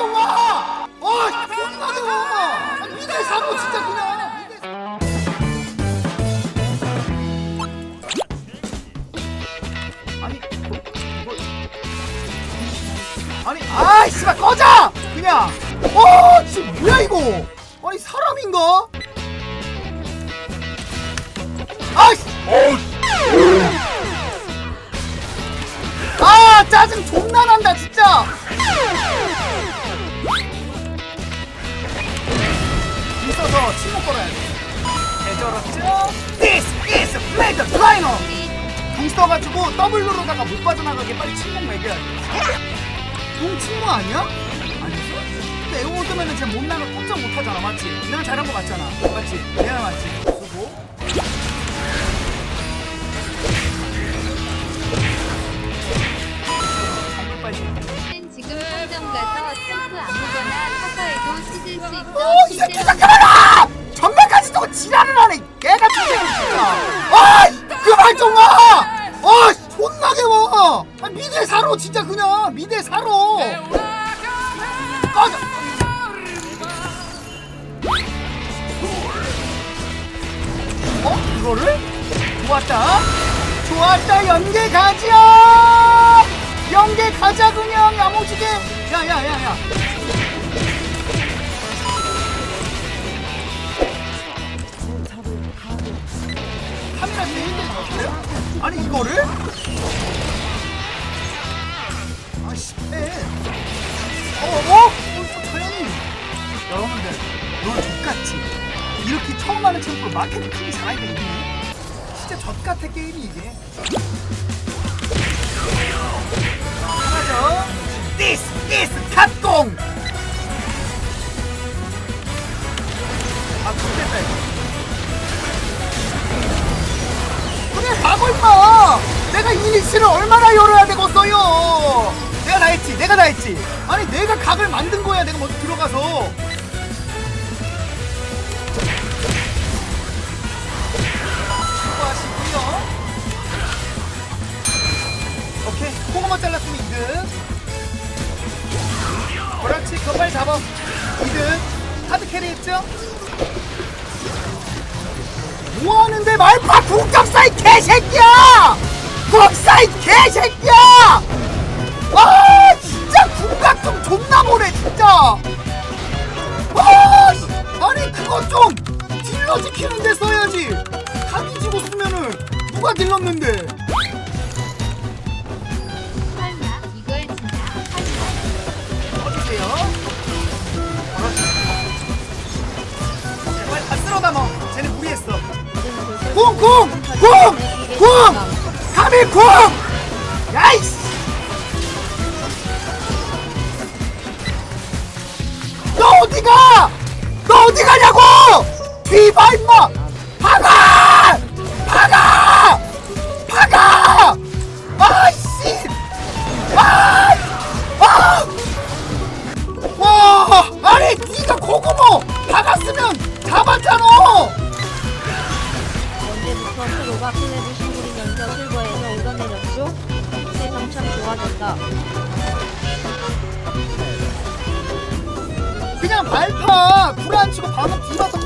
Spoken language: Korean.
좀 와! 어, 와! 아, 미달 사고 진짜 그냥. 아니, 뭐, 아니, 씨발 꺼져! 그냥. 어, 지금 뭐야 이거? 아니 사람인가? 아이씨! 아 짜증 존나 난다 진짜 있어서 침묵 걸어야 돼 대저렇죠 This is Mega Rhino 궁 써가지고 W 누르다가 못 빠져나가게 빨리 침묵 매겨야 돼 궁 침묵 아니야? 아니지? 근데 에어 오드면은 쟤못 나가 꼼짝 못 하잖아 맞지? 내가 잘한 거 맞잖아 맞지? 내가 맞지? 정글 빨리 지금 상점 가서 챔프 아무거나 사서 해도 씻을 수 있어. 어, 이 새끼 잠깐만 진짜 그냥 미대 사로. 꺼져. 어, 이거를? 좋았다. 좋았다. 연계 가자. 연계 가자 그냥 야무지게. 야야야야. 카메라 제일 힘든 거 같아요? 아니 이거를? 어, 어? 자연이. 여러분들, 롤 족같지? 이렇게 처음 하는 마켓 크게 잘하니까 이기네. 진짜 젖같아 게임이 이게. 하나죠. This is 갓공. 아, 좋겠다 이거. 그래 봐고 임마 내가 이 리치를 얼마나 열어야 되겠어요 내가 다 했지 내가 다 했지. 아니 내가 각을 만든 거야 내가 먼저 들어가서. 수고하시고요. 오케이 고구마 잘랐으면 2등 그렇지 그거 빨리 잡아. 2등 하드 캐리 했죠? 뭐하는데 말파? 국격사 이 개새끼야! 국사 이 개새끼야! 와 진짜 국각 좀 존나 보네 진짜! 와 아니 그거 좀 딜러 지키는 데 써야지 각이 지고 쓰면은 누가 딜렀는데 설마 이걸 진짜 하지 어디세요? 그렇지 오케이, 빨리 다 쓸어 담아 쟤네 무리했어 쿵! 쿵! 쿵! 쿵! 3일 쿵! 야이씨! 어디 가냐고! 뒤봐 임마! 박아! 박아! 박아! 아이씨! 아! 아! 와! 아니 네가 고구모 박았으면 잡았잖아! 언제부터 프로가 플레드 신부리면서 실버에서 얻어내렸죠? 세상 참 좋아졌다. 발파! 불안 치고 방금 뒤봐서